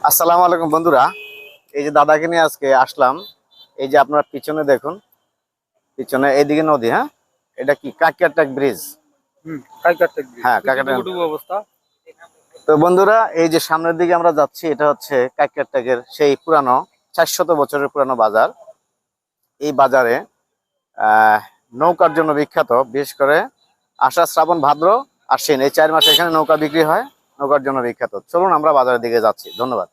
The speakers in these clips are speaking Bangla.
আসসালামু আলাইকুম বন্ধুরা। এই যে দাদাকে নিয়ে আজকে আসলাম। এই যে আপনার পিছনে দেখুন। পিছনে এইদিকে নদী হ্যাঁ? এটা কি? কাকিয়াটাক ব্রিজ। হ্যাঁ, অবস্থা। তো বন্ধুরা এই যে সামনের দিকে আমরা যাচ্ছি এটা হচ্ছে কাকিয়াটাকের সেই পুরানো চারশত বছরের পুরানো বাজার। এই বাজারে আহ, নৌকার জন্য বিখ্যাত। বিশেষ করে আষাঢ় শ্রাবণ ভাদ্র আশ্বিন। এই চার মাসে এখানে নৌকা বিক্রি হয়। নৌকার জন্য বিখ্যাত। চলুন আমরা বাজারের দিকে যাচ্ছি। ধন্যবাদ।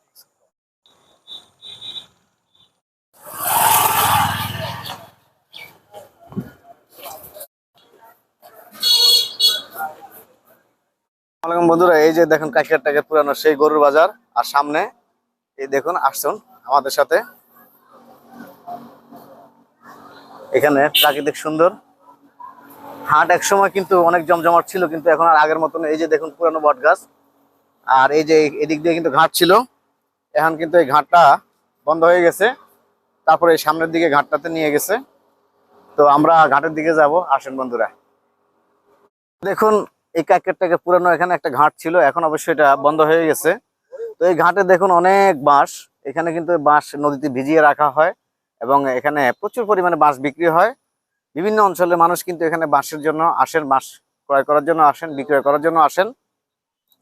বন্ধুরা, এই যে দেখুন কাকিয়ার টাকের পুরানো সেই গরুর বাজার। আর সামনে এই দেখুন, আসুন আমাদের সাথে। এখানে প্রাকৃতিক সুন্দর হাট এক সময় কিন্তু অনেক জমজমাট ছিল, কিন্তু এখন আর আগের মতন এই যে দেখুন পুরানো বট গাছ আর এই যে এদিক দিয়ে কিন্তু ঘাট ছিল, এখন কিন্তু এই ঘাটটা বন্ধ হয়ে গেছে। তারপরে সামনের দিকে ঘাটটাতে নিয়ে গেছে। তো আমরা ঘাটের দিকে যাব, আসেন বন্ধুরা। দেখুন, এই কাকেরটাকে পুরানো এখানে একটা ঘাট ছিল, এখন অবশ্যই এটা বন্ধ হয়ে গেছে। তো এই ঘাটে দেখুন অনেক বাঁশ, এখানে কিন্তু বাঁশ নদীতে ভিজিয়ে রাখা হয় এবং এখানে প্রচুর পরিমাণে বাঁশ বিক্রি হয়। বিভিন্ন অঞ্চলের মানুষ কিন্তু এখানে বাঁশের জন্য আসেন, বাঁশ ক্রয় করার জন্য আসেন, বিক্রয় করার জন্য আসেন।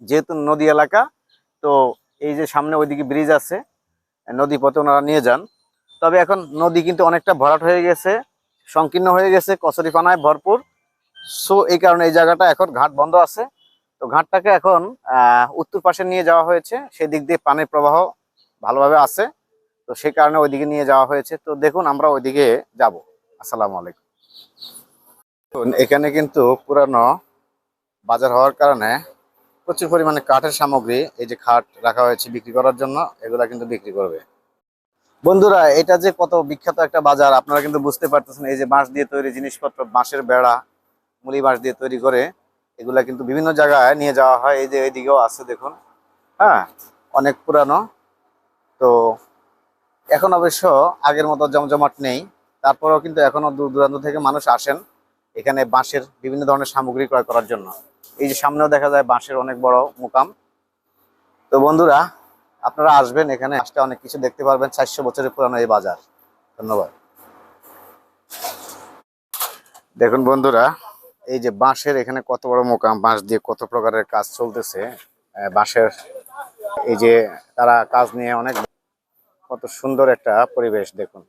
যেহেতু নদী এলাকা, তো এই যে সামনে ওইদিকে ব্রিজ আছে, নদী পথে ওনারা নিয়ে যান। তবে এখন নদী কিন্তু অনেকটা ভরাট হয়ে গেছে, সংকীর্ণ হয়ে গেছে, কচুরিপানায় ভরপুর। সো এই কারণে এই জায়গাটা এখন ঘাট বন্ধ আছে। তো ঘাটটাকে এখন উত্তর পাশে নিয়ে যাওয়া হয়েছে। সেই দিক দিয়ে পানির প্রবাহ ভালোভাবে আছে। তো সেই কারণে ওইদিকে নিয়ে যাওয়া হয়েছে। তো দেখুন, আমরা ওইদিকে যাব। আসসালামু আলাইকুম। এখানে কিন্তু পুরানো বাজার হওয়ার কারণে প্রচুর পরিমাণে কাঠের সামগ্রী, এই যে খাট রাখা হয়েছে বিক্রি করার জন্য, এগুলা কিন্তু বিক্রি করবে। বন্ধুরা, এটা যে কত বিখ্যাত একটা বাজার, আপনারা কিন্তু বুঝতে পারতেছেন, এই যে বাঁশ দিয়ে তৈরি জিনিসপত্র, বাঁশের বেড়া, মুলি বাঁশ দিয়ে তৈরি করে, এগুলা কিন্তু বিভিন্ন জায়গায় নিয়ে যাওয়া হয়। এই যে এইদিকেও আছে, দেখুন। হ্যাঁ অনেক পুরানো। তো এখন অবশ্য আগের মতো জমজমাট নেই। তারপরেও কিন্তু এখনও দূর দূরান্ত থেকে মানুষ আসেন এখানে বাঁশের বিভিন্ন ধরনের সামগ্রী ক্রয় করার জন্য। এই যে সামনেও দেখা যায় বাঁশের অনেক বড় মোকাম। তো বন্ধুরা, আপনারা আসবেন এখানে আসতে অনেক কিছু দেখতে পারবেন, চারশো বছরের পুরানো এই বাজার। ধন্যবাদ। দেখুন বন্ধুরা, এই যে বাঁশের এখানে কত বড় মোকাম, বাঁশ দিয়ে কত প্রকারের কাজ চলতেছে বাঁশের এই যে তারা কাজ নিয়ে অনেক কত সুন্দর একটা পরিবেশ, দেখুন।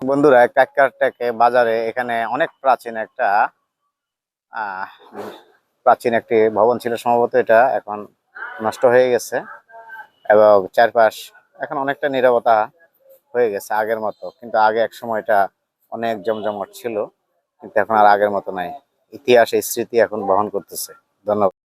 বন্ধুরা কাকারটাকে বাজারে এখানে অনেক প্রাচীন একটা প্রাচীন একটি ভবন ছিল সম্ভবত এটা, এখন নষ্ট হয়ে গেছে এবং চারপাশ এখন অনেকটা নীরবতা হয়ে গেছে আগের মতো, কিন্তু আগে এক সময় এটা অনেক জমজমট ছিল, কিন্তু এখন আর আগের মতো নাই। ইতিহাস এই স্মৃতি এখন বহন করতেছে। ধন্যবাদ।